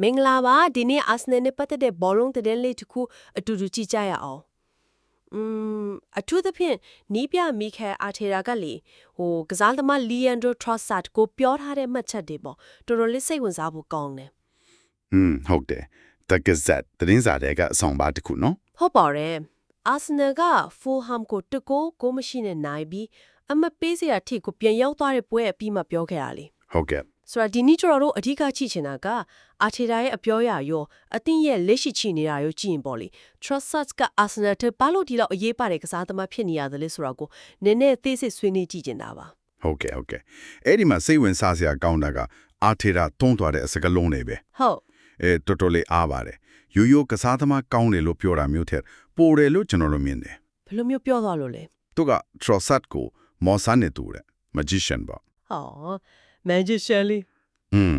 မင်္ဂလာပါဒီနေ့အာဆနယ်နဲ့ပတ်သက်တဲ့ဘောလုံးသတင်းလေးတစ်ခုအတူတူကြည့်ကြရအောင်อืมအထူးသဖြင့်နီးပြမီခဲအာထေရာကလေဟိုကစားသမားလီယန်ဒိုထရော့ဆတ်ကိုပြောထားတဲ့မှတ်ချက်တွေပေါ့တော်တော်လေးစိတ်ဝင်စားဖို့ကောင်းတယ် อืมဟုတ်တယ် The Gazette သတင်းစာတွေကအဆောင်ပါတစ်ခုနော် ဟုတ်ပါတယ်အာဆနယ်ကဖူဟမ်ကိုတကိုးကိုမရှိနဲ့နိုင်ပြီးအမပေးစရာထိကိုပြန်ရောက်သွားတဲ့ပွဲအပြီးမှပြောခဲ့တာလေ ဟုတ်ကဲ့ ဆိုတော့ဒီနေ့ကျွန်တော်တို့အဓိကကြည့်ချင်တာကအာထေတာရဲ့အပြောအရရောအသင်းရဲ့လက်ရှိချီနေတာရောကြည့်ရင်ပေါ့လေ Trossard က Arsenal ထဲဘာလို့ဒီလောက်အရေးပါတဲ့ကစားသမားဖြစ်နေရတယ်လဲဆိုတော့ကိုနည်းနည်းသေးစိတ်ဆွေးနွေးကြည့်ချင်တာပါဟုတ်ကဲ့ဟုတ်ကဲ့အဲ့ဒီမှာစိတ်ဝင်စားစရာကောင်းတာကအာထေရာတွန်းသွားတဲ့အစကလုံးတွေပဲဟုတ်အဲတော်တော်လေးအားပါတယ်ရိုးရိုးကစားသမားကောင်းတယ်လို့ပြောတာမျိုးထက်ပိုတယ်လို့ကျွန်တော်တို့မြင်တယ်ဘယ်လိုမျိုးပြောသွားလို့လဲသူက Trossard ကိုမော်ဆန်နဲ့တူတယ် magician ပေါ့ဟော magician လေးอืม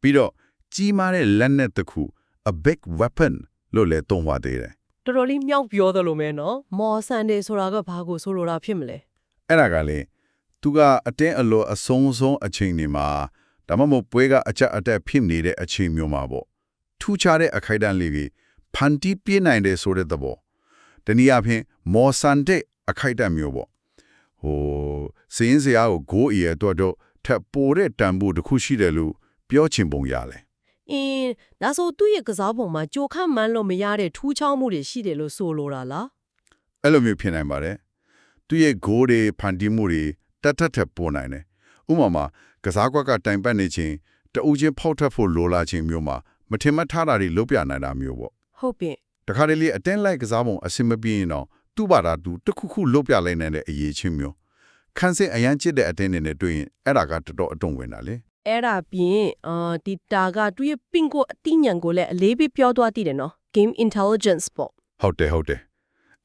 ပြီးတော့ကြီးမားတဲ့လက်နက်တစ်ခု a big weapon လို့လည်းသုံးသွားသေးတယ်တော်တော်လေးမြောက်ပြောသလိုမဲနော်မော်ဆန်ဒေဆိုတာကဘာကိုဆိုလိုတာဖြစ်မလဲအဲ့ဒါကလေသူကအတင်းအလိုအဆုံးဆုံးအချိန်တွေမှာဒါမှမဟုတ်ပွဲကအချက်အတက်ဖြစ်နေတဲ့အချိန်မျိုးမှာပေါ့ထူးခြားတဲ့အခိုက်အတန့်လေးကြီးဖန်တီးပြနိုင်တယ်ဆိုတဲ့သဘောတနည်းအားဖြင့်မော်ဆန်တဲ့အခိုက်အတန့်မျိုးပေါ့ဟိုစင်းစရာကိုဂိုးအီရဲ့အတွက်တော့ ထပ်ပိုတဲ့တန်ဖိုးတစ်ခုရှိတယ်လို့ပြောချင်ပုံရတယ်အင်းဒါဆိုသူ့ရဲ့ကစားပုံမှာကြိုခန့်မှန်းလို့မရတဲ့ထူးခြားမှုတွေရှိတယ်လို့ဆိုလိုတာလားအဲ့လိုမျိုးဖြစ်နိုင်ပါတယ်သူရဲ့ဂိုးတွေဖန်တီးမှုတွေတတ်တတ်ထက်ပေါ်နိုင်တယ်ဥပမာကစားကွက်ကတိုင်ပတ်နေခြင်းတအူးချင်းဖောက်ထွက်ဖို့လိုလာခြင်းမျိုးမှာမထင်မှတ်ထားတာတွေလုပ်ပြနိုင်တာမျိုးပေါ့ဟုတ်ပြီတခါတလေအတင်းလိုက်ကစားပုံအဆင်မပြေရင်တော့သူ့ဘာသာသူတစ်ခုခုလုပ်ပြလိုက်နိုင်တဲ့အရေးချင်းမျိုး ခန်းစစ်အရန်ချစ်တဲ့အတင်းတွေနဲ့တွေ့ရင်အဲ့ဒါကတော်တော်အတုံဝင်တာလေအဲ့ဒါပြင်အာဒီတာကသူ့ရဲ့ပင်ကိုအတိညာဉ်ကိုလည်းအလေးပေးပြောသွားတည်တယ်နော် game intelligence ပေါ့ဟုတ်တယ်ဟုတ်တယ်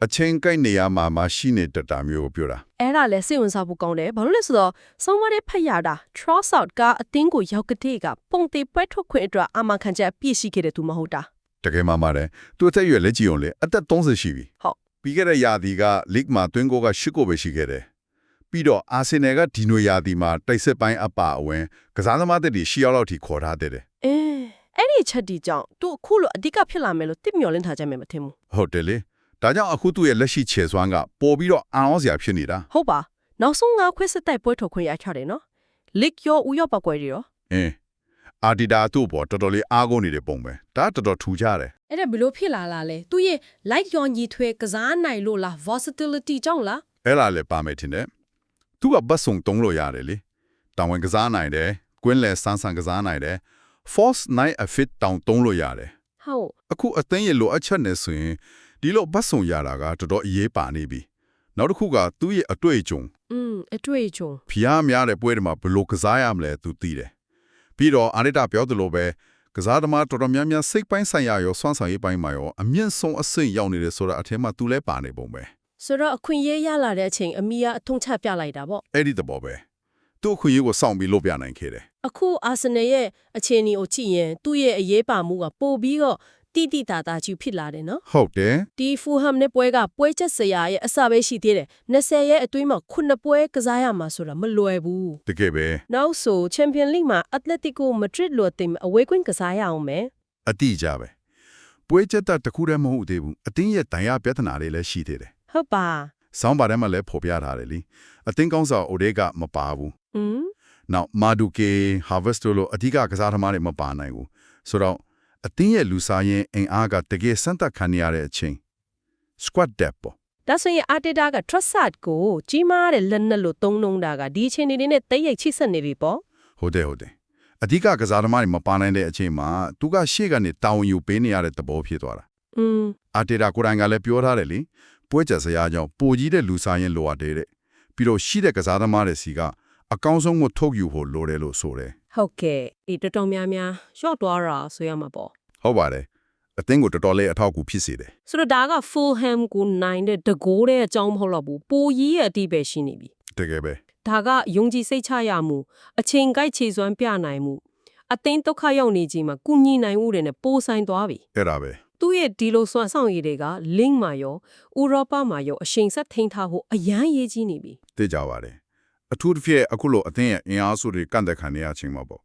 အချိန်ကိုက်နေရမှာမရှိနေတတ်တာမျိုးကိုပြောတာအဲ့ဒါလည်းစိတ်ဝင်စားဖို့ကောင်းတယ်ဘာလို့လဲဆိုတော့ဆုံးမတဲ့ဖက်ရတာ tross out ကအသင်းကိုရောက်ကတိကပုံသေးပွဲထုတ်ခွင့်အတွက်အာမခံချက်ပြည့်ရှိခဲ့တဲ့သူမဟုတ်တာတကယ်မှမှတယ်သူအသက်အရွယ်လက်ကြည့်အောင်လေအသက်30ရှိပြီဟုတ်ပြီးခဲ့တဲ့ရာသီက league မှာတွင်းကိုက8ကိုပဲရှိခဲ့တယ် ပြီးတော့အာဆင်နယ်ကဒီနိုရာသီမှာတိုက်စစ်ပိုင်းအပါအဝင်ကစားသမားတွေရှီယောက်လောက်ထိခေါ်ထားတဲ့တယ်အင်းအဲ့ဒီချက်ဒီကြောင့်သူအခုလိုအဓိကဖြစ်လာမယ်လို့တိမျောလင်းထားကြမယ်မထင်ဘူးဟုတ်တယ်လေဒါကြောင့်အခုသူ့ရဲ့လက်ရှိခြေစွမ်းကပိုပြီးတော့အံ့ဩစရာဖြစ်နေတာဟုတ်ပါနောက်ဆုံးငါခွဲစစ်တိုက်ပွဲထုတ်ခွင့်ရချတယ်နော် league ရောဥရောပကွယ်တွေရောအင်းအာဒီဒါသူ့ပေါ်တော်တော်လေးအားကိုးနေတဲ့ပုံပဲဒါတော်တော်ထူကြတယ်အဲ့ဒါဘယ်လိုဖြစ်လာလာလဲသူရဲ့ like ရောညီထွေကစားနိုင်လို့လား versatility ကြောင့်လားအဲ့လာလည်းပါမယ်ထင်တယ် သူကဘတ်ဆုံတုံးလို့ရတယ်လေတောင်ဝင်ကစားနိုင်တယ်ကွင်းလဲစန်းစန်းကစားနိုင်တယ် force night a fit တောင်တုံးလို့ရတယ်ဟုတ်အခုအသိဉာဏ်လိုအပ်ချက်နဲ့ဆိုရင်ဒီလိုဘတ်ဆုံရတာကတော်တော်အရေးပါနေပြီနောက်တစ်ခုကသူ့ရဲ့အတွေ့အကြုံอืมအတွေ့အကြုံဖျားများတဲ့ပွဲတွေမှာဘယ်လိုကစားရမလဲသူသိတယ်ပြီးတော့အာရတာပြောသလိုပဲကစားသမားတော်တော်များများစိတ်ပိုင်းဆိုင်ရာရောစွမ်းဆောင်ရေးပိုင်းမှာရောအမြင့်ဆုံးအဆင့်ရောက်နေတယ်ဆိုတာအထက်မှာသူလဲပါနေပုံပဲ ဆိုတော့အခွင့်အရေးရလာတဲ့အချိန်အမီကအထုံးချပြလိုက်တာပေါ့အဲ့ဒီသဘောပဲသူ့အခွင့်အရေးကိုစောင့်ပြီးလုပ်ပြနိုင်ခဲ့တယ်အခုအာဆင်နယ်ရဲ့အခြေအနေကိုကြည့်ရင်သူ့ရဲ့အရေးပါမှုကပိုပြီးတော့တိတိတသာကြီးဖြစ်လာတယ်နော်ဟုတ်တယ်ဒီဖူဟမ်နဲ့ပွဲကပွဲချက်စရာရဲ့အစပဲရှိသေးတယ်20ရဲ့အတွင်းမှာ9ပွဲကစားရမှာဆိုတာမလွယ်ဘူးတကယ်ပဲနောက်ဆိုချန်ပီယံလိမှာအက်တလက်တီကိုမဒရစ်လိုအသင်းအဝေးကွင်းကစားရအောင်မယ်အတိအကျပဲပွဲချက်တာတစ်ခုတည်းမဟုတ်သေးဘူးအတင်းရဲ့တန်ရပြဿနာတွေလည်းရှိသေးတယ် ဟုတ်ပါ ဆောင်းပါထဲမှာလည်းဖော်ပြထားတယ်လीအတင်းကောင်းဆောင်အိုဒေကမပါဘူး อืม နောက်မာဒူကေဟာဗက်စတိုလိုအဓိကကစားသမားတွေမပါနိုင်ဘူးဆိုတော့အတင်းရဲ့လူစားရင်အင်အားကတကယ်စမ်းသပ်ခံရတဲ့အချိန် squat depth ပေါ့ ဒါဆိုရင်အာတေတာက Trossard ကိုကြီးမားတဲ့လက်နက်လို့သုံးနှုံးတာကဒီအချိန်နေနဲ့တိတ်ရိတ်ချိဆက်နေပြီပေါ့ ဟုတ်တယ်ဟုတ်တယ်အဓိကကစားသမားတွေမပါနိုင်တဲ့အချိန်မှာသူကရှေ့ကနေတောင်းယူပေးနေရတဲ့သဘောဖြစ်သွားတာ อืม အာတေတာကိုယ်တိုင်ကလည်းပြောထားတယ်လေ ပွဲချက်စရာကြောင့်ပိုကြီးတဲ့လူစားရင်လိုအပ်တယ်တဲ့ပြီးတော့ရှိတဲ့ကစားသမားတွေစီကအကောင်းဆုံးကိုထုတ်ယူဖို့လိုတယ်လို့ဆိုတယ်ဟုတ်ကဲ့ဒီတော်တော်များများရှော့သွားတာဆိုရမှာပေါ့ဟုတ်ပါတယ်အသင်းကိုတော်တော်လေးအထောက်အကူဖြစ်စေတယ်ဆိုတော့ဒါက Fulham ကိုနိုင်တဲ့တကိုးတဲ့အကြောင်းမဟုတ်တော့ဘူးပိုကြီးရဲ့အတိပဲရှိနေပြီတကယ်ပဲဒါကယုံကြည်စိတ်ချရမှုအချိန်ကိုက်ခြေစွမ်းပြနိုင်မှုအသိန်းဒုက္ခရောက်နေခြင်းမှာကုညီနိုင်မှုတွေနဲ့ပိုဆိုင်သွားပြီအဲ့ဒါပဲ သူ့ရဲ့ဒီလိုစွမ်းဆောင်ရည်တွေက link မှာရောဥရောပမှာရောအချိန်ဆက်ထိန်းထားဖို့အရန်ရေးကြီးနေပြီသိကြပါတယ်အထူးတစ်ဖြင့်အခုလိုအသင်းရဲ့အင်အားစုတွေကန့်သက်ခံနေရခြင်းမှာပေါ့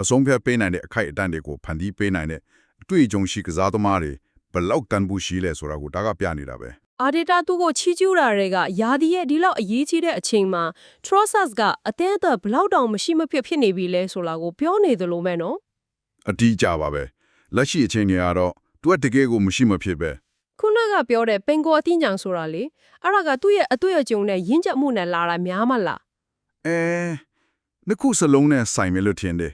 အဆုံးဖြတ်ပေးနိုင်တဲ့အခိုက်အတန့်တွေကိုဖန်တီးပေးနိုင်တဲ့အတွေ့အကြုံရှိကစားသမားတွေဘယ်လောက်တန်ဖို့ရှိလဲဆိုတာကိုဒါကပြနေတာပဲအာဒီတာသူ့ကိုချီးကျူးတာတွေကယာဒီရဲ့ဒီလောက်အရေးကြီးတဲ့အချိန်မှာ Trossard ကအသင်းအသက်ဘလောက်တောင်မရှိမဖြစ်ဖြစ်နေပြီလဲဆိုတာကိုပြောနေသလိုပဲနော်အတီးကြပါပဲလက်ရှိအချိန်တွေကတော့ သူကတကယ်ကိုမရှိမဖြစ်ပဲခုနကပြောတဲ့ပင်ကိုအသိဉာဏ်ဆိုတာလေအဲ့ဒါကသူ့ရဲ့အတွေ့အကြုံနဲ့ရင့်ကျက်မှုနဲ့လာတာများမလားအဲနှစ်ခုစလုံးနဲ့ဆိုင်မယ်လို့ထင်တယ်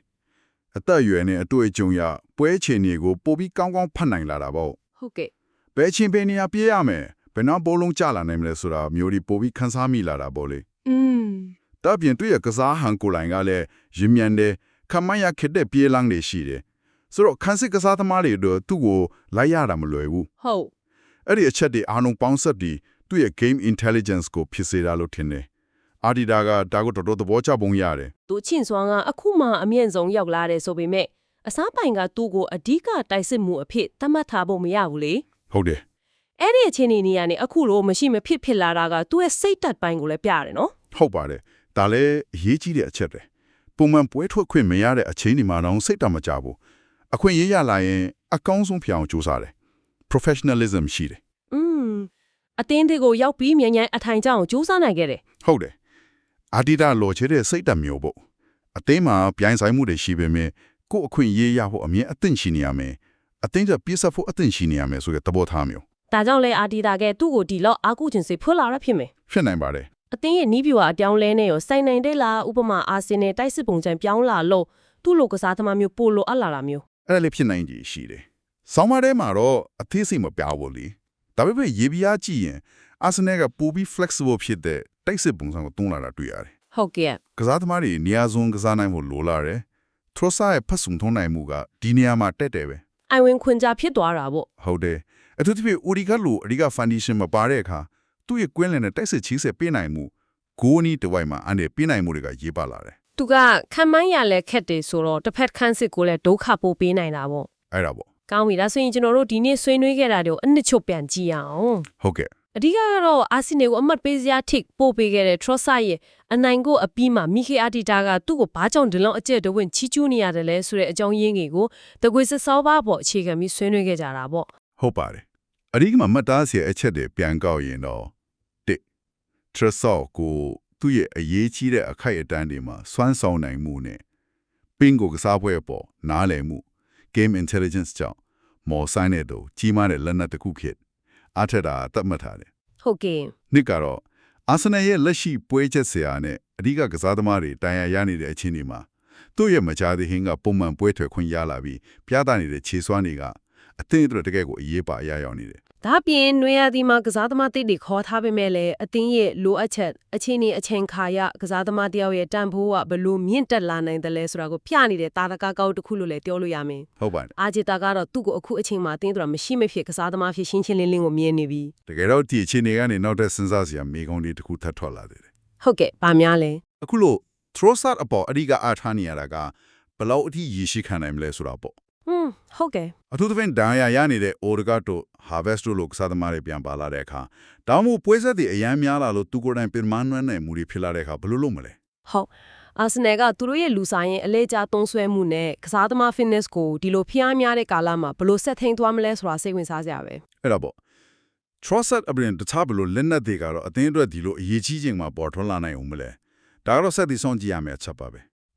အသက်အရွယ်နဲ့အတွေ့အကြုံရပွဲချင်တွေကိုပိုပြီးကောင်းကောင်းဖတ်နိုင်လာတာပေါ့ဟုတ်ကဲ့ဘယ်ချင်းပဲနေရာပြေးရမယ်ဘယ်နောက်ဘောလုံးကြလာနိုင်မလဲဆိုတာမျိုးဒီပိုပြီးခန်းစားမိလာတာပေါ့လေอืมတပြင်းတွေ့ရကစားဟန်ကိုလိုင်းကလည်းရင်မြန်တယ်ခမရခက်တဲ့ပြေးလန်းတွေရှိတယ် ဆိုတော့ခန်းစစ်ကစားသမားတွေတို့သူ့ကိုလိုက်ရတာမလွယ်ဘူးဟုတ်အဲ့ဒီအချက်တွေအားလုံးပေါင်းစပ်ပြီးသူ့ရဲ့ game intelligence ကိုဖြစ်စေတာလို့ထင်တယ်အာဒီတာကဒါကိုတော်တော်သဘောကျပုံရတယ်သူချင်းစွမ်းကအခုမှအမြင့်ဆုံးရောက်လာတယ်ဆိုပေမဲ့အစားပိုင်ကသူ့ကိုအဓိကတိုက်စစ်မှုအဖြစ်သတ်မှတ်ထားဖို့မရဘူးလေဟုတ်တယ်အဲ့ဒီအချိန်နေနေရနေအခုလိုမရှိမဖြစ်ဖြစ်လာတာကသူ့ရဲ့စိတ်တက်ပိုင်းကိုလည်းပြရတယ်နော်ဟုတ်ပါတယ်ဒါလည်းအရေးကြီးတဲ့အချက်ပဲပုံမှန်ပွဲထွက်ခွင့်မရတဲ့အချိန်ဒီမှာတော့စိတ်တမကြဘူး အခွင့်အရေးရလာရင်အကောင်းဆုံးဖြစ်အောင်ကြိုးစားတယ် professionalism ရှိတယ်อืมအတင်းတွေကိုရောက်ပြီးမြန်မြန်အထိုင်ကျအောင်စူးစမ်းနိုင်ခဲ့တယ်ဟုတ်တယ်အာဒီတာလိုချတဲ့စိတ်တမျိုးပေါ့အသိမှာပြိုင်ဆိုင်မှုတွေရှိပေမဲ့ကိုယ့်အခွင့်အရေးရဖို့အမြင်အသင့်ရှိနေရမယ်အသိကပြည့်စုံဖို့အသင့်ရှိနေရမယ်ဆိုတဲ့သဘောထားမျိုးဒါကြောင့်လဲအာဒီတာကသူ့ကိုဒီလောက်အာကုချင်စိတ်ဖွလာရဖြစ်မယ်ဖြစ်နိုင်ပါတယ်အတင်းရဲ့နီးပြူဟာအပြောင်းလဲနေရောစိုင်နိုင်တဲ့လားဥပမာအာဆင်နယ်တိုက်စစ်ပုံစံပြောင်းလာလို့သူ့လိုကစားသမားမျိုးပိုလိုအပ်လာတာမျိုး အဲ့ဒါလေးဖြစ်နိုင်ကြီးရှိတယ်။ဆောင်းပါးထဲမှာတော့အသေးစိတ်မပြဘူးလေ။ဒါပေမဲ့ရေပြားကြည့်ရင်အာဆင်နယ်ကပိုပြီး flexible ဖြစ်တဲ့တိုက်စစ်ပုံစံကိုသုံးလာတာတွေ့ရတယ်ဟုတ်ကဲ့။ကစားသမားတွေနေရာစုံကစားနိုင်ဖို့လိုလာတယ်။ Trossard ရဲ့ဖတ်ဆုံထုံးနိုင်မှုကဒီနေရာမှာတက်တယ်ပဲအိုင်ဝင်ခွင်ကြဖြစ်သွားတာပေါ့။ဟုတ်တယ်။အထူးသဖြင့် Uriga လိုအဓိက foundation မပါတဲ့အခါသူ့ရဲ့ကွင်းလည်နဲ့တိုက်စစ်ချီးဆက်ပေးနိုင်မှုဂိုးနီးတစ်ဝိုက်မှာအနေပေးနိုင်မှုတွေကရေးပါလာတယ် သူကခံမိုင်းရလဲခက်တယ်ဆိုတော့တစ်ဖက်ခန်းစစ်ကိုလည်းဒုက္ခပို့ပေးနိုင်တာပေါ့။အဲ့ဒါပေါ့ကောင်းပြီဒါဆိုရင်ကျွန်တော်တို့ဒီနေ့ဆွေးနွေးခဲ့တာတွေကိုအနှစ်ချုပ်ပြန်ကြည့်ရအောင်။ဟုတ်ကဲ့အဓိကကတော့အာဆင်နယ်ကိုအမှတ်ပေးစရာထိပို့ပေးခဲ့တဲ့ Trossard ရဲ့အနိုင်ကိုအပြီးမှာမီခေအာတီတာကသူ့ကိုဘာကြောင့်ဒီလောက်အကျက်တဝင့်ချီးကျူးနေရတယ်လဲဆိုတဲ့အကြောင်းရင်းတွေကိုတကွေစစောပါပေါ့အခြေခံပြီးဆွေးနွေးခဲ့ကြတာပေါ့ဟုတ်ပါတယ်အဒီကမှာမှတ်သားစရာအချက်တွေပြန်ကောက်ရင်တော့တစ် Trezor ကို သူ့ရဲ့အရေးကြီးတဲ့အခိုက်အတန့်တွေမှာစွမ်းဆောင်နိုင်မှုနဲ့ပင်ကိုကစားပွဲပေါ်နားလည်မှု game intelligence ကြောင့်မော်ဆိုင်တဲ့တို့ကြီးမားတဲ့လက်နက်တစ်ခုဖြစ်အားထက်တာတတ်မှတ်ထားတယ်ဟုတ်ကဲ့နှစ်ကတော့အာဆင်နယ်ရဲ့လက်ရှိပွဲချက်ဆရာနဲ့အဓိကကစားသမားတွေတိုင်ရရနေတဲ့အချင်းတွေမှာသူ့ရဲ့မကြာသေးဟင်းကပုံမှန်ပွဲထွက်ခွင့်ရလာပြီးပြသနေတဲ့ခြေစွမ်းတွေကအသင်းအတွက်တကယ်ကိုအရေးပါအရာရောက်နေတယ် ဒါ့ပြင်နွေရာသီမှာကစားသမားတိတ်တွေခေါ်ထားပေမဲ့လည်းအသင်းရဲ့လိုအပ်ချက်အချိန်နဲ့အချိန်ခါရကစားသမားတယောက်ရဲ့တန်ဖိုးကဘယ်လို့မြင့်တက်လာနိုင်တယ်လဲဆိုတာကိုပြနေတဲ့တာတကားကောက်တစ်ခုလို့လည်းပြောလို့ရမယ်ဟုတ်ပါတယ်အာဂျီတာကတော့သူ့ကိုအခုအချိန်မှာအသင်းတော်မရှိမဖြစ်ကစားသမားဖြစ်ရှင်းချင်းလင်းလင်းကိုမြင်နေပြီတကယ်တော့ဒီအခြေအနေကနေနောက်ထပ်စဉ်းစားစရာမိကုံးလေးတစ်ခုထပ်ထွက်လာသေးတယ်ဟုတ်ကဲ့ဗာများလဲအခုလို့ Trossard အပေါ်အဓိကအားထားနေရတာကဘယ်လောက်အထိရည်ရှိခံနိုင်မလဲဆိုတာပေါ့ ဟွန်းဟုတ်ကဲ့အထူးသဖြင့်ဒဏ်ရာရနေတဲ့ Odegaard Harvest တို့လိုကစားသမားတွေပြန်ပါလာတဲ့အခါဒါမှမဟုတ်ပွဲဆက်တွေအများများလာလို့သူကိုယ်တိုင်ပြင်မနှွမ်းနိုင်မှုတွေဖြစ်လာတဲ့အခါဘယ်လိုလုပ်မလဲဟုတ်အာဆင်နယ်ကသူတို့ရဲ့လူဆိုင်ရင်အလဲကျသုံးဆွဲမှုနဲ့ကစားသမား fitness ကိုဒီလိုဖျားများတဲ့ကာလမှာဘယ်လို့ဆက်ထိန်သွားမလဲဆိုတာစိတ်ဝင်စားစရာပဲအဲ့ဒါပေါ့ Trossard အပြင်တခြားဘယ်လိုလက်နက်တွေကတော့အသင်းအတွက်ဒီလိုအရေးကြီးချိန်မှာပေါ်ထွန်းလာနိုင်အောင်မလဲဒါကတော့ဆက်ပြီးစောင့်ကြည့်ရမယ့်အချက်ပါပဲ